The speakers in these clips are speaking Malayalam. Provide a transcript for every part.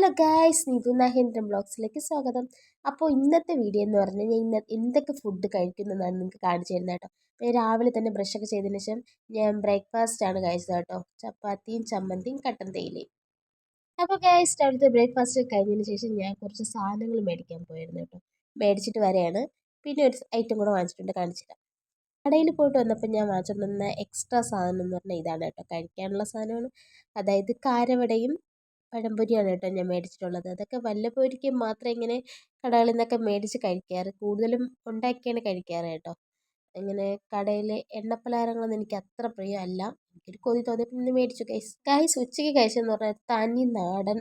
ഹലോ ഗായ്സ് നിതു നഹേന്ദ്രൻ ബ്ലോഗ്സിലേക്ക് സ്വാഗതം. അപ്പോൾ ഇന്നത്തെ വീഡിയോ എന്ന് പറഞ്ഞാൽ ഞാൻ ഇന്ന എന്തൊക്കെ ഫുഡ് കഴിക്കുന്നതാണ് നിങ്ങൾക്ക് കാണിച്ചു തരുന്നത് കേട്ടോ. ഞാൻ രാവിലെ തന്നെ ബ്രഷൊക്കെ ചെയ്തതിന് ശേഷം ഞാൻ ബ്രേക്ക്ഫാസ്റ്റ് ആണ് കഴിച്ചത് കേട്ടോ. ചപ്പാത്തിയും ചമ്മന്തിയും കട്ടൻ തേയിലയും. അപ്പോൾ ഗായ്സ് രാവിലത്തെ ബ്രേക്ക്ഫാസ്റ്റ് കഴിഞ്ഞതിന് ശേഷം ഞാൻ കുറച്ച് സാധനങ്ങൾ മേടിക്കാൻ പോയിരുന്നു കേട്ടോ. മേടിച്ചിട്ട് വരെയാണ്. പിന്നെ ഒരു ഐറ്റം കൂടെ വാങ്ങിച്ചിട്ടുണ്ട് കാണിച്ചില്ല കടയിൽ പോയിട്ട് വന്നപ്പോൾ ഞാൻ വാങ്ങിച്ചിട്ടുണ്ടെന്ന എക്സ്ട്രാ സാധനം എന്ന് പറഞ്ഞാൽ ഇതാണ് കേട്ടോ. കഴിക്കാനുള്ള സാധനമാണ്. അതായത് കാരവടയും പഴംപൊരിയാണ് കേട്ടോ ഞാൻ മേടിച്ചിട്ടുള്ളത്. അതൊക്കെ വല്ലപ്പോഴൊരിക്കൽ മാത്രമേ ഇങ്ങനെ കടകളിൽ നിന്നൊക്കെ മേടിച്ച് കഴിക്കാറ്. കൂടുതലും ഉണ്ടാക്കിയാണ് കഴിക്കാറ് കേട്ടോ. ഇങ്ങനെ കടയിലെ എണ്ണപ്പലഹാരങ്ങളൊന്നും എനിക്ക് അത്ര പ്രിയമല്ല. എനിക്കൊരു കൊതി തോന്നിയപ്പോൾ ഇന്ന് മേടിച്ചു. ഗൈസ് ഗൈസ് ഉച്ചയ്ക്ക് കഴിച്ചതെന്ന് പറഞ്ഞാൽ തനി നാടൻ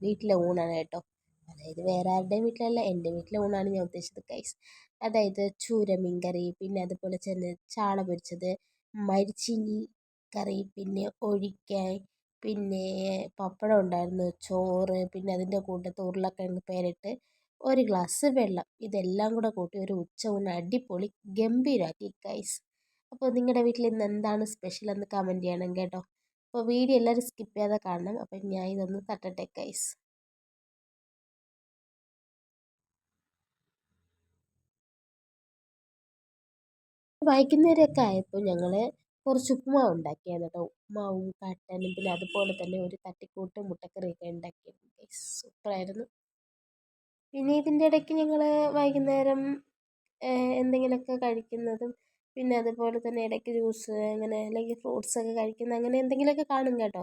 വീട്ടിലെ ഊണാണ് കേട്ടോ. അതായത് വേറെ ആരുടെയും വീട്ടിലല്ല എന്റെ വീട്ടിലെ ഊണാണ് ഞാൻ ഉദ്ദേശിച്ചത് ഗൈസ് അതായത് ചൂര മീൻ കറി പിന്നെ അതുപോലെ തന്നെ ചാള പൊരിച്ചത് മരിച്ചിനി കറി പിന്നെ ഒഴിക്കായ് പിന്നെ പപ്പടം ഉണ്ടായിരുന്നു ചോറ് പിന്നെ അതിന്റെ കൂട്ടത്ത് ഉരുളക്കിഴങ്ങ് പേരിട്ട് ഒരു ഗ്ലാസ് വെള്ളം. ഇതെല്ലാം കൂടെ കൂട്ടി ഒരു ഉച്ചയൂണ് അടിപൊളി ഗംഭീരമാക്കി ഗൈസ് അപ്പോൾ നിങ്ങളുടെ വീട്ടിൽ ഇന്ന് എന്താണ് സ്പെഷ്യൽ എന്ന് കമന്റ് ചെയ്യണം കേട്ടോ. അപ്പോൾ വീഡിയോ എല്ലാവരും സ്കിപ്പ് ചെയ്യാതെ കാണണം. അപ്പം ഞാൻ ഇതൊന്ന് തട്ടട്ടെ ഗൈസ് വൈകുന്നേരമൊക്കെ ആയപ്പോൾ ഞങ്ങൾ കുറച്ച് ഉപ്പുമാവ് ഉണ്ടാക്കിയായിരുന്നു കേട്ടോ. ഉപ്പുമാവും കട്ടനും പിന്നെ അതുപോലെ തന്നെ ഒരു തട്ടിക്കൂട്ട് മുട്ടക്കറിയൊക്കെ ഉണ്ടാക്കിയിരുന്നു. സൂപ്പറായിരുന്നു പിന്നെ ഇതിന്റെ ഇടയ്ക്ക് ഞങ്ങൾ വൈകുന്നേരം എന്തെങ്കിലുമൊക്കെ കഴിക്കുന്നതും പിന്നെ അതുപോലെ തന്നെ ഇടയ്ക്ക് ജ്യൂസ് അങ്ങനെ അല്ലെങ്കിൽ ഫ്രൂട്ട്സ് ഒക്കെ കഴിക്കുന്ന അങ്ങനെ എന്തെങ്കിലുമൊക്കെ കാണും കേട്ടോ.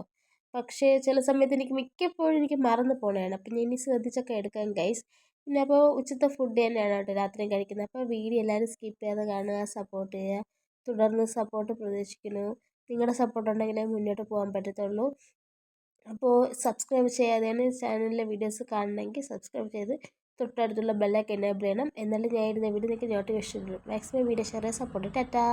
പക്ഷേ ചില സമയത്ത് എനിക്ക് മിക്കപ്പോഴും എനിക്ക് മറന്നു പോണതാണ്. അപ്പം ഇനി ശ്രദ്ധിച്ചൊക്കെ എടുക്കാം ഗൈസ് പിന്നെ അപ്പോൾ ഉച്ചത്തെ ഫുഡ് തന്നെയാണ് കേട്ടോ രാത്രിയും കഴിക്കുന്നത്. അപ്പോൾ വീഡിയോ എല്ലാവരും സ്കിപ്പ് ചെയ്യാതെ കാണുക സപ്പോർട്ട് ചെയ്യുക. തുടർന്ന് സപ്പോർട്ട് പ്രതീക്ഷിക്കുന്നു. നിങ്ങളുടെ സപ്പോർട്ട് ഉണ്ടെങ്കിലേ മുന്നോട്ട് പോകാൻ പറ്റത്തുള്ളൂ. അപ്പോൾ സബ്സ്ക്രൈബ് ചെയ്യാതെ ചെയ്യാതെയാണ് ചാനലിലെ വീഡിയോസ് കാണണമെങ്കിൽ സബ്സ്ക്രൈബ് ചെയ്ത് തൊട്ടടുത്തുള്ള ബെല്ലൈക്കൻ എനേബിൾ ചെയ്യണം. എന്നാലും ഞാൻ ഇടുന്ന വീഡിയോ നിങ്ങൾക്ക് notification maximum video share support tata.